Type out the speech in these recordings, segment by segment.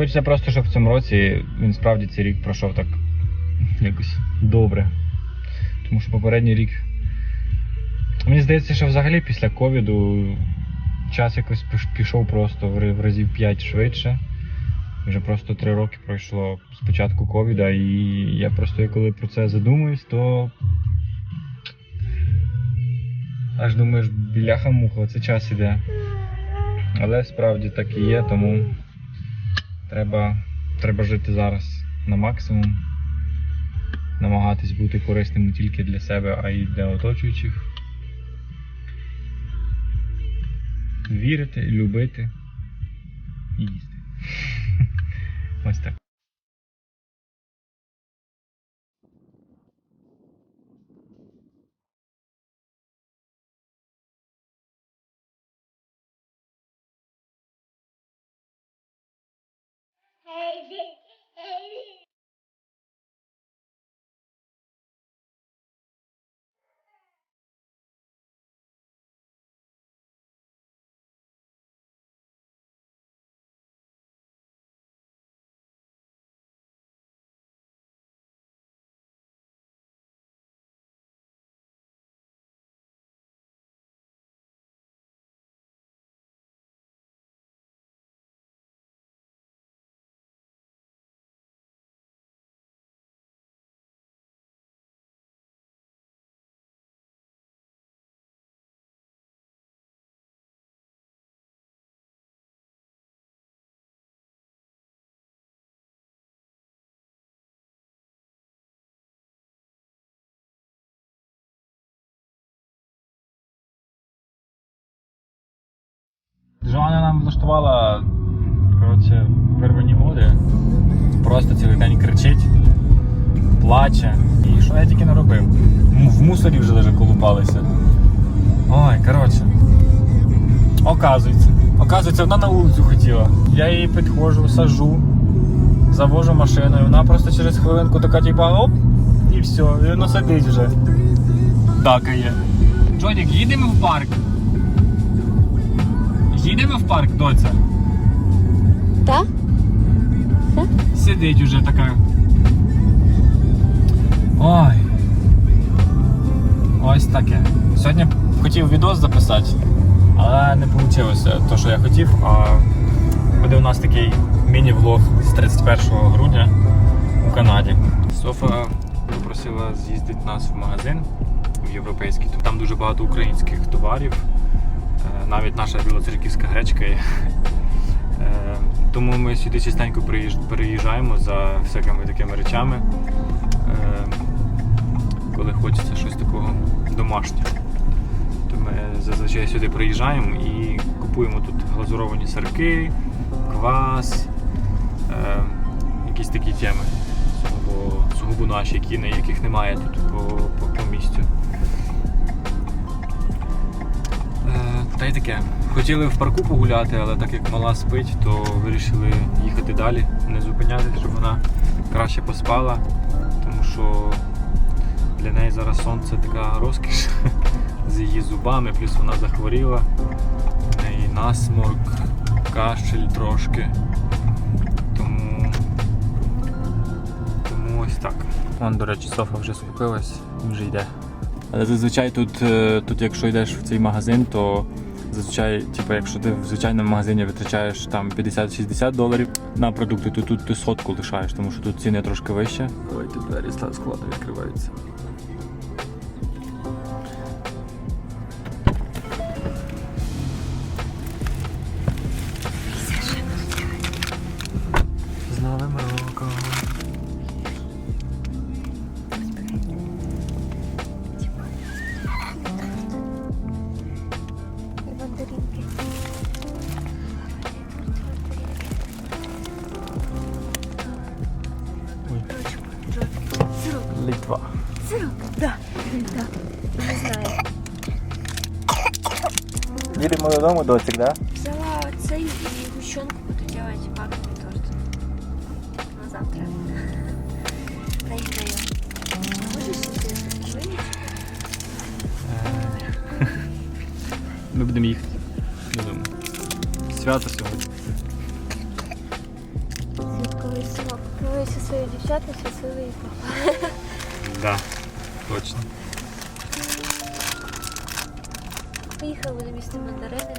Хочеться просто, щоб в цьому році він справді цей рік пройшов так якось добре. Тому що попередній рік. Мені здається, що взагалі після ковіду час якось пішов просто в разів 5 швидше. Вже просто 3 роки пройшло з початку ковіда, і я просто коли про це задумуюсь, то аж думаєш, бляха-муха, це час іде. Але справді так і є, тому треба, треба жити зараз на максимум, намагатись бути корисним не тільки для себе, а й для оточуючих. Вірити, любити і їсти. Ось так. Ivy, I. Жоанна нам влаштувала коротше, первинні води. Просто цілий день кричить, плаче. І що я тільки не робив? В мусорі вже даже колупалися. Ой, коротше. Оказується. Оказується, вона на вулицю хотіла. Я її підходжу, сажу, завожу машину, і вона просто через хвилинку така, типа, оп, і все, і вона сидить вже. Дакає. Джонік, їдемо в парк. Їдемо в парк, доця. Так? Сидить уже така. Ой. Ось таке. Сьогодні хотів відос записати, але не вийшло те, що я хотів. А буде у нас такий міні-влог з 31 грудня у Канаді. Софа попросила з'їздити нас в магазин в європейський. Там дуже багато українських товарів. Навіть наша білоцерківська гречка є. Е, Тому ми сюди частенько переїжджаємо за всякими такими речами, е, коли хочеться щось такого домашнього. То ми зазвичай сюди приїжджаємо і купуємо тут глазуровані сирки, квас, е, якісь такі теми. Сугубо, сугубо наші, які, яких немає тут по, по, по місцю. Й таке. Хотіли в парку погуляти, але так як мала спить, то вирішили їхати далі, не зупинятися, щоб вона краще поспала, тому що для неї зараз сон це така розкіш з її зубами, плюс вона захворіла, в неї насморк, кашель трошки. Тому, тому ось так. Вон, до речі, Софа вже скупилась, вже йде. Але зазвичай тут, е, тут, якщо йдеш в цей магазин, то зазвичай, типу, якщо ти в звичайному магазині витрачаєш там 50-60 доларів на продукти, то тут ти сотку лишаєш, тому що тут ціни трошки вище. Давайте двері складно відкриваються. Їдемо додому, доцік, да? Взяла цей и гущенку буду делать вафельный торт. На завтра. Доедаем. Можешь себе вынести? Ми будемо їхати додому. Свято сьогодні. всі свої дівчата, щасливий папа. Да, точно. Поїхали на місце мандарини.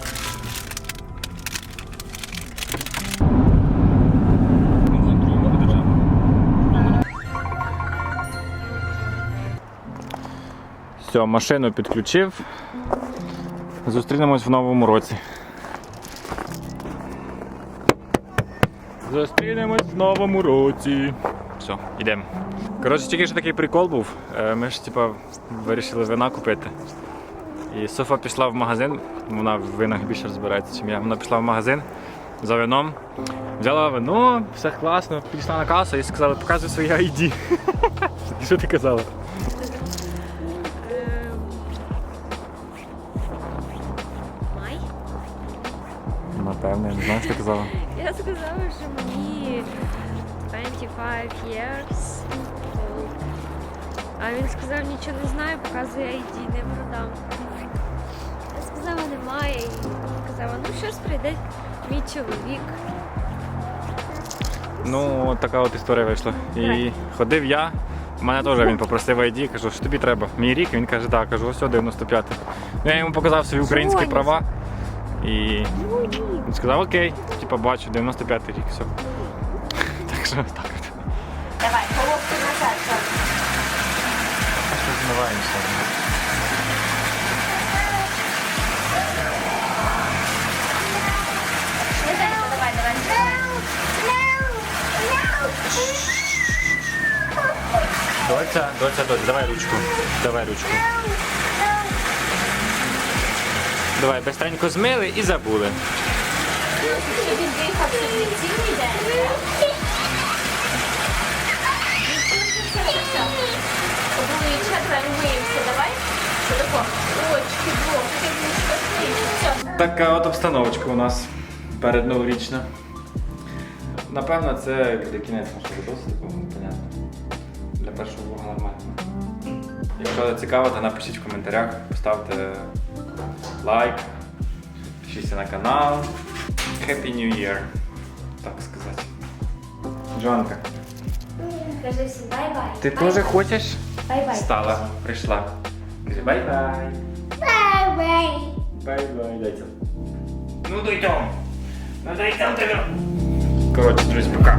Все, машину підключив. Зустрінемось в новому році. Зустрінемось в новому році. Все, йдемо. Коротше, тільки що такий прикол був. Е, Ми ж типа вирішили вина купити. І Софа пішла в магазин, вона в винах більше розбирається, ніж я. Вона пішла в магазин за вином, взяла вино, все класно, пішла на касу і сказала, показуй своє ID. Що ти казала? Май. Напевне, не знаю, що ти казала. Я сказала, що мені 25 years. А він сказав, нічого не знаю, показує ID, не продам. Я сказала, немає. І сказала, ну що ж прийде мій чоловік. Ну, от така от історія вийшла. І ходив я. У мене теж він попросив ID, кажу, що тобі треба. Мій рік, він каже, так, кажу, ось 95. Ну, я йому показав свої українські права. І він сказав, окей, типа бачу, 95 рік, все. Так що так. Давай, Змиваємося? Давай, давай, Доця, давай ручку. Давай ручку. Давай, быстренько змили і забули. Така от обстановочка у нас перед новорічна. Напевно, це кінець нашого відосу, понятно. Для першого влога нормально. Якщо цікаво, то напишіть в коментарях, поставте лайк, підпишіться на канал. Happy New Year, так сказати. Джонка, Кажи всім бай-бай. ти теж хочеш? Бай-бай. Стала, прийшла. Кажи бай-бай. Бай-бай. Бай-бай, дайте. Ну дойдем. Ну дойдем тебе. Коротше, друзі, пока.